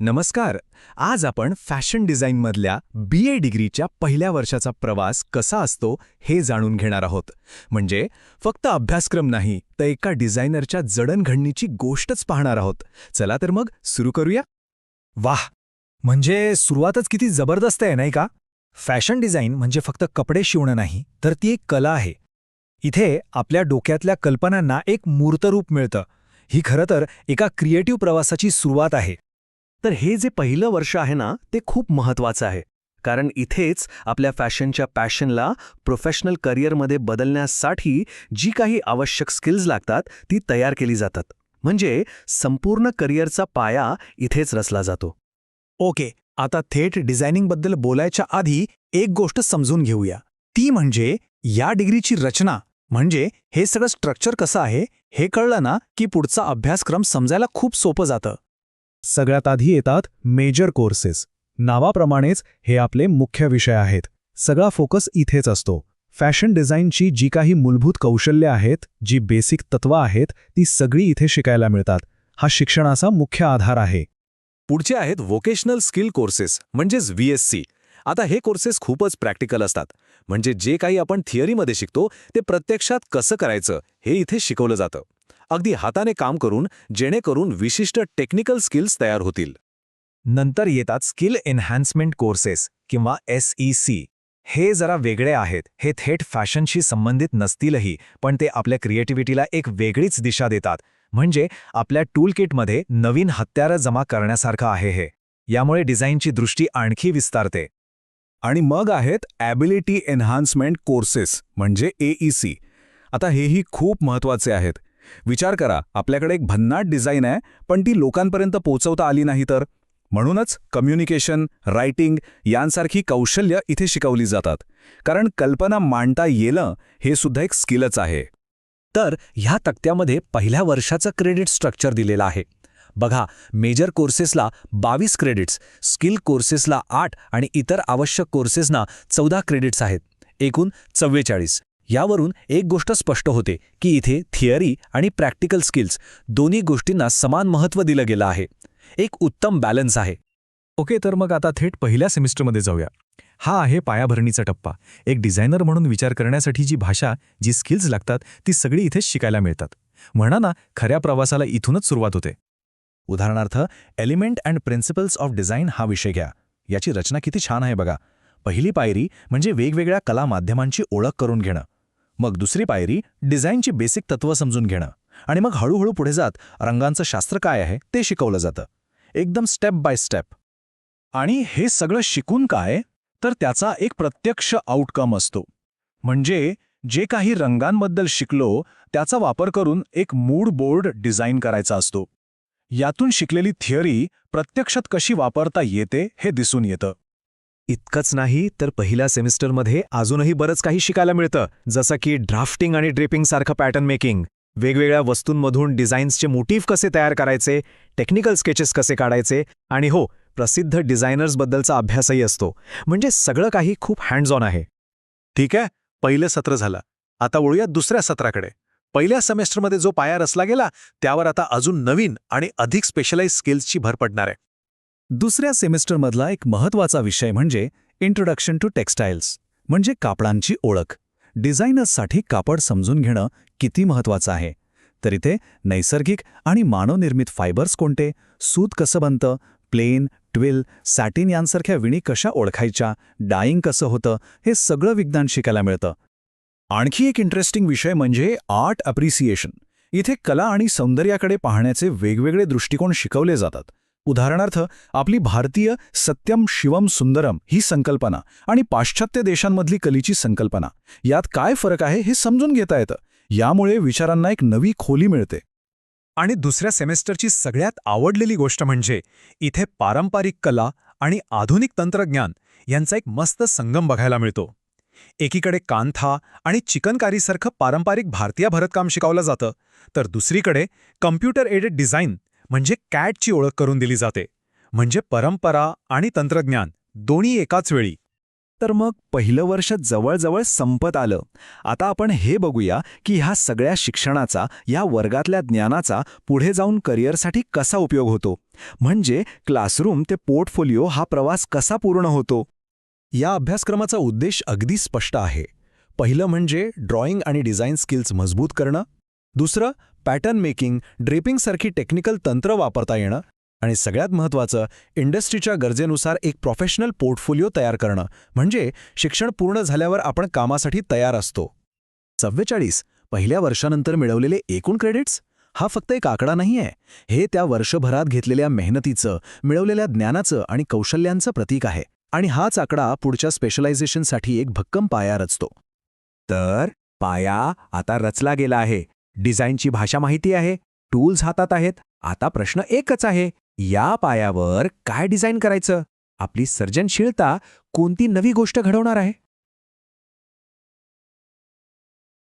नमस्कार. आज आपण फॅशन डिझाईनमधल्या बी ए डिग्रीच्या पहिल्या वर्षाचा प्रवास कसा असतो हे जाणून घेणार आहोत. म्हणजे फक्त अभ्यासक्रम नाही तर एका डिझायनरच्या जडणघडणीची गोष्टच पाहणार आहोत. चला तर मग सुरू करूया? वाह! म्हणजे सुरुवातच किती जबरदस्त आहे नाही का? फॅशन डिझाईन म्हणजे फक्त कपडे शिवणं नाही तर ती एक कला आहे. इथे आपल्या डोक्यातल्या कल्पनांना एक मूर्तरूप मिळतं. ही खरं तर एका क्रिएटिव्ह प्रवासाची सुरुवात आहे. तर हे जे पहिलं वर्ष आहे ना ते खूप महत्वाचं आहे. कारण इथेच आपल्या फॅशनच्या पॅशनला प्रोफेशनल करिअरमध्ये बदलण्यासाठी जी काही आवश्यक स्किल्स लागतात ती तयार केली जातात. म्हणजे संपूर्ण करिअरचा पाया इथेच रचला जातो. ओके आता थेट डिझायनिंगबद्दल बोलायच्या आधी एक गोष्ट समजून घेऊया. ती म्हणजे या डिग्रीची रचना म्हणजे हे सगळं स्ट्रक्चर कसं आहे हे कळलं ना की पुढचा अभ्यासक्रम समजायला खूप सोपं जातं. सगळ्यात आधी येतात मेजर कोर्सेस नावाप्रमाणेच हे आपले मुख्य विषय आहेत. सगळा फोकस इथेच असतो. फॅशन डिझाईनची जी काही मूलभूत कौशल्य आहेत जी बेसिक तत्व आहेत ती सगळी इथे शिकायला मिळतात. हा शिक्षणाचा मुख्य आधार आहे. पुढचे आहेत व्होकेशनल स्किल कोर्सेस म्हणजेच व्हीएससी आता हे कोर्सेस खूपच प्रॅक्टिकल असतात. म्हणजे जे काही आपण थिअरीमध्ये शिकतो ते प्रत्यक्षात कसं करायचं हे इथे शिकवलं जातं. अगदी हाताने काम करून जेणेकरून विशिष्ट टेक्निकल स्किल्स तयार होतील. नंतर येतात स्किल एन्हान्समेंट कोर्सेस किंवा एस ई सी हे जरा वेगळे आहेत हे थेट फॅशनशी संबंधित नसतीलही पण ते आपल्या क्रिएटिव्हिटीला एक वेगळीच दिशा देतात. म्हणजे आपल्या टूल किटमध्ये नवीन हत्यारं जमा करण्यासारखं आहे हे. यामुळे डिझाईनची दृष्टी आणखी विस्तारते. आणि मग आहेत ॲबिलिटी एन्हान्समेंट कोर्सेस म्हणजे एईसी आता हेही खूप महत्त्वाचे आहेत. विचार करा आपल्याकडे एक भन्नाट डिझाईन आहे पण ती लोकांपर्यंत पोचवता आली नाही तर? म्हणूनच कम्युनिकेशन रायटिंग यांसारखी कौशल्य इथे शिकवली जातात. कारण कल्पना मांडता येणं हे सुद्धा एक स्किलच आहे. तर ह्या तक्त्यामध्ये पहिल्या वर्षाचं क्रेडिट स्ट्रक्चर दिलेलं आहे. बघा मेजर कोर्सेसला बावीस क्रेडिट्स स्किल कोर्सेसला आठ आणि इतर आवश्यक कोर्सेसना चौदा क्रेडिट्स आहेत. एकूण चव्वेचाळीस. यावरून एक गोष्ट स्पष्ट होते की इथे थिअरी आणि प्रॅक्टिकल स्किल्स दोन्ही गोष्टींना समान महत्त्व दिलं गेलं आहे. एक उत्तम बॅलन्स आहे. ओके तर मग आता थेट पहिल्या सेमिस्टरमध्ये जाऊया. हा आहे पायाभरणीचा टप्पा. एक डिझायनर म्हणून विचार करण्यासाठी जी भाषा जी स्किल्स लागतात ती सगळी इथेच शिकायला मिळतात. म्हणा ना खऱ्या प्रवासाला इथूनच सुरुवात होते. उदाहरणार्थ element and principles of design हा विषय घ्या. याची रचना किती छान आहे बघा. पहिली पायरी म्हणजे वेगवेगळ्या कला माध्यमांची ओळख करून घेणं. मग दुसरी पायरी डिझाईनची बेसिक तत्त्व समजून घेणं. आणि मग हळूहळू पुढे जात रंगांचं शास्त्र काय आहे ते शिकवलं जातं. एकदम स्टेप बाय स्टेप आणि हे सगळं शिकून काय तर त्याचा एक प्रत्यक्ष आउटकम असतो. म्हणजे जे काही रंगांबद्दल शिकलो त्याचा वापर करून एक मूड बोर्ड डिझाईन करायचा असतो. यातून शिकलेली थिअरी प्रत्यक्षात कशी वापरता येते हे दिसून येतं. इतकंच नाही तर पहिल्या सेमिस्टरमध्ये अजूनही बरंच काही शिकायला मिळतं जसं की ड्राफ्टिंग आणि ड्रिपिंगसारखं पॅटर्न मेकिंग. वेगवेगळ्या वस्तूंमधून डिझाईन्सचे मोटिव्ह कसे तयार करायचे टेक्निकल स्केचेस कसे काढायचे आणि हो प्रसिद्ध डिझायनर्सबद्दलचा अभ्यासही असतो. म्हणजे सगळं काही खूप हँड्स ऑन आहे. ठीक आहे? पहिलं सत्र झालं. आता वळूया दुसऱ्या सत्राकडे. पहिल्या सेमेस्टरमध्ये जो पाया रचला गेला त्यावर आता अजून नवीन आणि अधिक स्पेशलाइज स्किल्सची भर पडणार आहे. दुसऱ्या सेमिस्टरमधला एक महत्त्वाचा विषय म्हणजे इंट्रोडक्शन टू टेक्स्टाईल्स म्हणजे कापडांची ओळख. डिझायनर्ससाठी कापड समजून घेणं किती महत्त्वाचं आहे? तर इथे नैसर्गिक आणि मानवनिर्मित फायबर्स कोणते? सूत कसं बनतं? प्लेन ट्विल सॅटिन यांसारख्या विणी कशा ओळखायच्या? डाईंग कसं होतं? हे सगळं विज्ञान शिकायला मिळतं. आणखी एक इंटरेस्टिंग विषय म्हणजे आर्ट अप्रिसिएशन इथे कला आणि सौंदर्याकडे पाहण्याचे वेगवेगळे दृष्टिकोन शिकवले जातात. उदाहरणार्थ आपली भारतीय सत्यम शिवम सुंदरम ही संकल्पना आणि पाश्चात्य देशांमधली कलेची संकल्पना. यात काय फरक आहे हे समजून घेता येतं. यामुळे विचारांना एक नवी खोली मिळते. आणि दुसऱ्या सेमेस्टरची सगळ्यात आवडलेली गोष्ट म्हणजे इथे पारंपरिक कला आणि आधुनिक तंत्रज्ञान यांचा एक मस्त संगम बघायला मिळतो. एकीकडे कांथा आणि चिकनकारीसारखं पारंपरिक भारतीय भरतकाम शिकवलं जातं तर दुसरीकडे कम्प्युटर एडेड डिझाईन म्हणजे कॅटची ओळख करून दिली जाते. म्हणजे परंपरा आणि तंत्रज्ञान दोन्ही एकाच वेळी. तर मग पहिलं वर्ष जवळजवळ संपत आलं. आता आपण हे बघूया की ह्या सगळ्या शिक्षणाचा या वर्गातल्या ज्ञानाचा पुढे जाऊन करिअरसाठी कसा उपयोग होतो. म्हणजे क्लासरूम ते पोर्टफोलिओ हा प्रवास कसा पूर्ण होतो. या अभ्यासक्रमाचा उद्देश अगदी स्पष्ट आहे. पहिलं म्हणजे ड्रॉइंग आणि डिझाईन स्किल्स मजबूत करणं. दुसरं पॅटर्न मेकिंग ड्रेपिंगसारखी टेक्निकल तंत्र वापरता येणं आणि सगळ्यात महत्त्वाचं इंडस्ट्रीच्या गरजेनुसार एक प्रोफेशनल पोर्टफोलिओ तयार करणं. म्हणजे शिक्षण पूर्ण झाल्यावर आपण कामासाठी तयार असतो. चव्वेचाळीस पहिल्या वर्षानंतर मिळवलेले एकूण क्रेडिट्स हा फक्त एक आकडा नाही आहे हे त्या वर्षभरात घेतलेल्या मेहनतीचं मिळवलेल्या ज्ञानाचं आणि कौशल्यांचं प्रतीक आहे. आणि हाच आकडा पुढच्या स्पेशलायझेशनसाठी एक भक्कम पाया रचतो. तर पाया आता रचला गेला आहे. डिझाईनची भाषा माहिती आहे टूल्स हातात आहेत आता प्रश्न एकच आहे या पायावर काय डिझाईन करायचं? आपली सर्जनशीलता कोणती नवी गोष्ट घडवणार आहे?